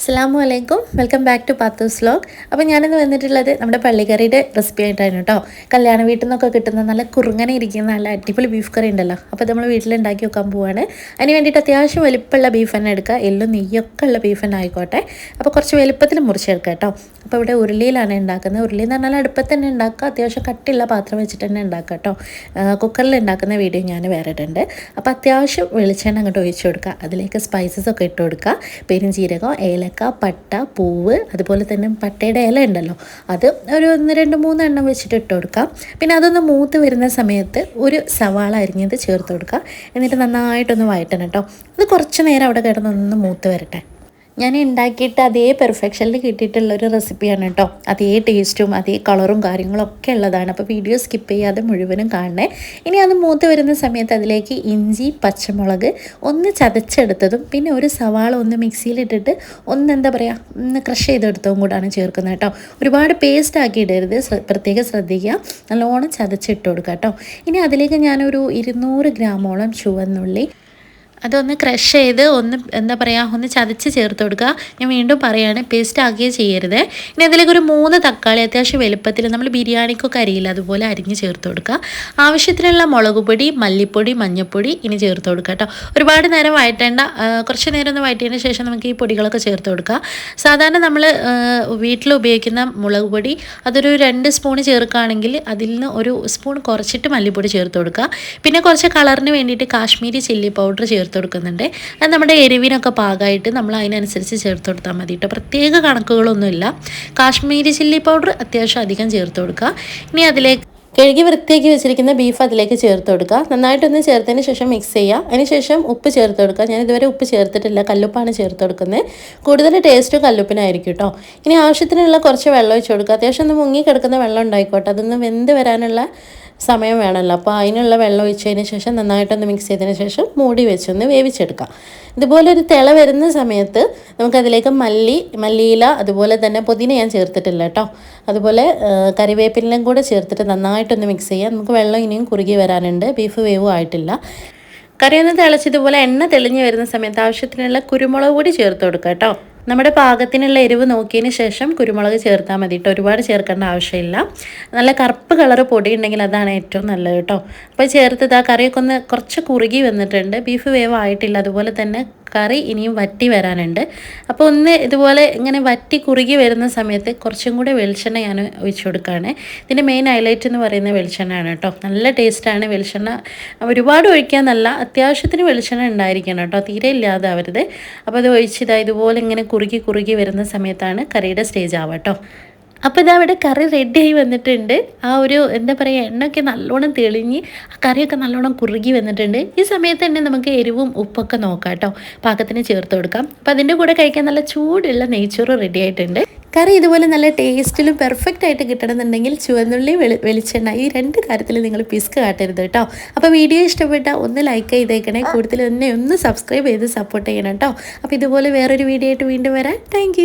അസ്സാം വലൈക്കും welcome back to Pathus vlog അപ്പോൾ ഞാനിന്ന് വന്നിട്ടുള്ളത് നമ്മുടെ പള്ളിക്കറിയുടെ റെസിപ്പി ആയിട്ടാണ് കേട്ടോ. കല്യാണ വീട്ടിൽ നിന്നൊക്കെ കിട്ടുന്ന നല്ല കുറുങ്ങനെ ഇരിക്കുന്ന നല്ല അടിപൊളി ബീഫ് കറി ഉണ്ടല്ലോ. അപ്പോൾ നമ്മൾ വീട്ടിലുണ്ടാക്കി വെക്കാൻ പോവാണ്. അതിന് വേണ്ടിയിട്ട് അത്യാവശ്യം വലിപ്പമുള്ള ബീഫ് തന്നെ എടുക്കുക. എല്ലും നെയ്യൊക്കെ ഉള്ള ബീഫ് തന്നെ ആയിക്കോട്ടെ. അപ്പോൾ കുറച്ച് വലിപ്പത്തിൽ മുറിച്ചെടുക്കുക കേട്ടോ. അപ്പോൾ ഇവിടെ ഉരുളിയിലാണ് ഉണ്ടാക്കുന്നത്. ഉരുളി എന്ന് പറഞ്ഞാൽ അടുപ്പത്ത് തന്നെ ഉണ്ടാക്കുക. അത്യാവശ്യം കട്ടിയുള്ള പാത്രം വെച്ചിട്ട് തന്നെ ഉണ്ടാക്കുക കേട്ടോ. കുക്കറിൽ ഉണ്ടാക്കുന്ന വീഡിയോ ഞാൻ വേറെ ഇട്ടുണ്ട് അപ്പോൾ അത്യാവശ്യം വെളിച്ചെണ്ണ അങ്ങോട്ട് ഒഴിച്ചു കൊടുക്കുക. അതിലേക്ക് സ്പൈസസ് ഒക്കെ ഇട്ട് കൊടുക്കുക. പെരുംജീരകം ഏല ഏലക്ക പട്ട പൂവ് അതുപോലെ തന്നെ പട്ടയുടെ ഇല ഉണ്ടല്ലോ. അത് ഒരു ഒന്ന് രണ്ട് മൂന്ന് എണ്ണം വെച്ചിട്ട് ഇട്ട് കൊടുക്കാം. പിന്നെ അതൊന്ന് മൂത്ത് വരുന്ന സമയത്ത് ഒരു സവാള അരിഞ്ഞത് ചേർത്ത് കൊടുക്കുക എന്നിട്ട് നന്നായിട്ടൊന്ന് വഴറ്റണം കേട്ടോ. അത് കുറച്ച് നേരം അവിടെ കിടന്നൊന്ന് മൂത്ത് വരട്ടെ. ഞാൻ ഉണ്ടാക്കിയിട്ട് അതേ പെർഫെക്ഷനിൽ കിട്ടിയിട്ടുള്ള ഒരു റെസിപ്പിയാണ് കേട്ടോ അതേ ടേസ്റ്റും അതേ കളറും കാര്യങ്ങളും ഒക്കെ ഉള്ളതാണ്. അപ്പോൾ വീഡിയോ സ്കിപ്പ് ചെയ്യാതെ മുഴുവനും കാണണേ. ഇനി അത് മൂത്ത് വരുന്ന സമയത്ത് അതിലേക്ക് ഇഞ്ചി പച്ചമുളക് ഒന്ന് ചതച്ചെടുത്തതും പിന്നെ ഒരു സവാള ഒന്ന് മിക്സിയിലിട്ടിട്ട് ഒന്ന് എന്താ പറയുക ഒന്ന് ക്രഷ് ചെയ്തെടുത്തതും കൂടാണ് ചേർക്കുന്നത് കേട്ടോ ഒരുപാട് പേസ്റ്റ് ആക്കിയിടരുത്. പ്രത്യേകം ശ്രദ്ധിക്കുക. നല്ലോണം ചതച്ചിട്ട് കൊടുക്കുക കേട്ടോ ഇനി അതിലേക്ക് ഞാനൊരു ഇരുന്നൂറ് ഗ്രാമോളം ചുവന്നുള്ളി അതൊന്ന് ക്രഷ് ചെയ്ത് ഒന്ന് എന്താ പറയുക ഒന്ന് ചതച്ച് ചേർത്ത് കൊടുക്കുക. ഞാൻ വീണ്ടും പറയുകയാണ് പേസ്റ്റ് ആക്കുകയും ചെയ്യരുത്. ഇനി അതിലേക്ക് ഒരു മൂന്ന് തക്കാളി അത്യാവശ്യം വലുപ്പത്തിൽ നമ്മൾ ബിരിയാണിക്കൊക്കെ അരിയില്ല അതുപോലെ അരിഞ്ഞ് ചേർത്ത് കൊടുക്കുക. ആവശ്യത്തിനുള്ള മുളക് പൊടി മല്ലിപ്പൊടി മഞ്ഞൾപ്പൊടി ഇനി ചേർത്ത് കൊടുക്കുക കേട്ടോ. ഒരുപാട് നേരം വഴറ്റേണ്ട കുറച്ച് നേരം ഒന്ന് വഴറ്റിയതിന് ശേഷം നമുക്ക് ഈ പൊടികളൊക്കെ ചേർത്ത് കൊടുക്കുക. സാധാരണ നമ്മൾ വീട്ടിൽ ഉപയോഗിക്കുന്ന മുളക് പൊടി അതൊരു രണ്ട് സ്പൂൺ ചേർക്കുകയാണെങ്കിൽ അതിൽ നിന്ന് ഒരു സ്പൂൺ കുറച്ചിട്ട് മല്ലിപ്പൊടി ചേർത്ത് കൊടുക്കുക. പിന്നെ കുറച്ച് കളറിന് വേണ്ടിയിട്ട് കാശ്മീരി ചില്ലി പൗഡർ ചേർത്ത് ചേർത്ത് കൊടുക്കുന്നുണ്ട്. അത് നമ്മുടെ എരിവിനൊക്കെ പാകമായിട്ട് നമ്മൾ അതിനനുസരിച്ച് ചേർത്ത് കൊടുത്താൽ മതി കേട്ടോ. പ്രത്യേക കണക്കുകളൊന്നുമില്ല. കാശ്മീരി ചില്ലി പൗഡർ അത്യാവശ്യം അധികം ചേർത്ത് കൊടുക്കുക. ഇനി അതിലേക്ക് കഴുകി വൃത്തിയാക്കി വെച്ചിരിക്കുന്ന ബീഫ് അതിലേക്ക് ചേർത്ത് കൊടുക്കുക. നന്നായിട്ടൊന്ന് ചേർത്തതിന് ശേഷം മിക്സ് ചെയ്യുക. അതിനുശേഷം ഉപ്പ് ചേർത്ത് കൊടുക്കുക. ഞാൻ ഇതുവരെ ഉപ്പ് ചേർത്തിട്ടില്ല. കല്ലുപ്പാണ് ചേർത്ത് കൊടുക്കുന്നത്. കൂടുതൽ ടേസ്റ്റ് കല്ലുപ്പിനായിരിക്കും കേട്ടോ ഇനി ആവശ്യത്തിനുള്ള കുറച്ച് വെള്ളം ഒഴിച്ച് കൊടുക്കുക. അത്യാവശ്യം ഒന്ന് മുങ്ങി കിടക്കുന്ന വെള്ളം ഉണ്ടായിക്കോട്ടെ. അതൊന്ന് വെന്ത് വരാനുള്ള സമയം വേണമല്ലോ. അപ്പോൾ അതിനുള്ള വെള്ളം ഒഴിച്ചതിന് ശേഷം നന്നായിട്ടൊന്ന് മിക്സ് ചെയ്തതിന് ശേഷം മൂടി വെച്ചൊന്ന് വേവിച്ചെടുക്കാം ഇതുപോലെ ഒരു തിള വരുന്ന സമയത്ത് നമുക്കതിലേക്ക് മല്ലി മല്ലിയില അതുപോലെ തന്നെ പുതിന ഞാൻ ചേർത്തിട്ടില്ല കേട്ടോ അതുപോലെ കറിവേപ്പിലും കൂടെ ചേർത്തിട്ട് നന്നായിട്ടൊന്ന് മിക്സ് ചെയ്യാം. നമുക്ക് വെള്ളം ഇനിയും കുറുകി വരാനുണ്ട്. ബീഫ് വേവും ആയിട്ടില്ല. കറി ഒന്ന് തിളച്ചതുപോലെ എണ്ണ തെളിഞ്ഞു വരുന്ന സമയത്ത് ആവശ്യത്തിനുള്ള കുരുമുളക് കൂടി ചേർത്ത് കൊടുക്കാം കേട്ടോ. നമ്മുടെ പാകത്തിനുള്ള എരിവ് നോക്കിയതിന് ശേഷം കുരുമുളക് ചേർത്താൽ മതി കേട്ടോ. ഒരുപാട് ചേർക്കേണ്ട ആവശ്യമില്ല. നല്ല കറുപ്പ് കളർ പൊടി ഉണ്ടെങ്കിൽ അതാണ് ഏറ്റവും നല്ലത് കേട്ടോ. അപ്പോൾ ചേർത്തത് ആ കറിയൊക്കെ ഒന്ന് കുറച്ച് കുറുകി വന്നിട്ടുണ്ട്. ബീഫ് വേവ് ആയിട്ടില്ല അതുപോലെ തന്നെ കറി ഇനിയും വറ്റി വരാനുണ്ട്. അപ്പോൾ ഒന്ന് ഇതുപോലെ ഇങ്ങനെ വറ്റി കുറുകി വരുന്ന സമയത്ത് കുറച്ചും കൂടെ വെളിച്ചെണ്ണ ഞാൻ ഒഴിച്ചു കൊടുക്കുകയാണ്. ഇതിന്റെ മെയിൻ ഹൈലൈറ്റ് എന്ന് പറയുന്ന വെളിച്ചെണ്ണയാണ് കേട്ടോ. നല്ല ടേസ്റ്റാണ് വെളിച്ചെണ്ണ ഒരുപാട് ഒഴിക്കാൻ നല്ല അത്യാവശ്യത്തിന് വെളിച്ചെണ്ണ ഉണ്ടായിരിക്കണം കേട്ടോ. തീരെ ഇല്ലാതെ അവരുത് അപ്പോൾ അത് ഒഴിച്ചിതാ ഇതുപോലെ ഇങ്ങനെ കുറുകി കുറുകി വരുന്ന സമയത്താണ് കറിയുടെ സ്റ്റേജ് ആവാട്ടോ അപ്പോൾ ഇതാ അവിടെ കറി റെഡിയായി വന്നിട്ടുണ്ട്. ആ ഒരു എന്താ പറയുക എണ്ണയൊക്കെ നല്ലോണം തെളിഞ്ഞ് ആ കറിയൊക്കെ നല്ലോണം കുറുകി വന്നിട്ടുണ്ട്. ഈ സമയത്ത് തന്നെ നമുക്ക് എരിവും ഉപ്പൊക്കെ നോക്കാം കേട്ടോ. പാകത്തിന് ചേർത്ത് കൊടുക്കാം. അപ്പോൾ അതിന്റെ കൂടെ കഴിക്കാൻ നല്ല ചൂടുള്ള നെയ്ച്ചോറ് റെഡി ആയിട്ടുണ്ട്. കറി ഇതുപോലെ നല്ല ടേസ്റ്റിലും പെർഫെക്റ്റ് ആയിട്ട് കിട്ടണമെന്നുണ്ടെങ്കിൽ ചുവന്നുള്ളി വെളി വെളിച്ചെണ്ണ ഈ രണ്ട് കാര്യത്തിൽ നിങ്ങൾ പിസ്ക് കാട്ടരുത് കേട്ടോ. അപ്പോൾ വീഡിയോ ഇഷ്ടപ്പെട്ട ഒന്ന് ലൈക്ക് ചെയ്തേക്കണേ. കൂടുതൽ തന്നെ ഒന്ന് സബ്സ്ക്രൈബ് ചെയ്ത് സപ്പോർട്ട് ചെയ്യണം കേട്ടോ. അപ്പോൾ ഇതുപോലെ വേറൊരു വീഡിയോ ആയിട്ട് വീണ്ടും വരാം. താങ്ക്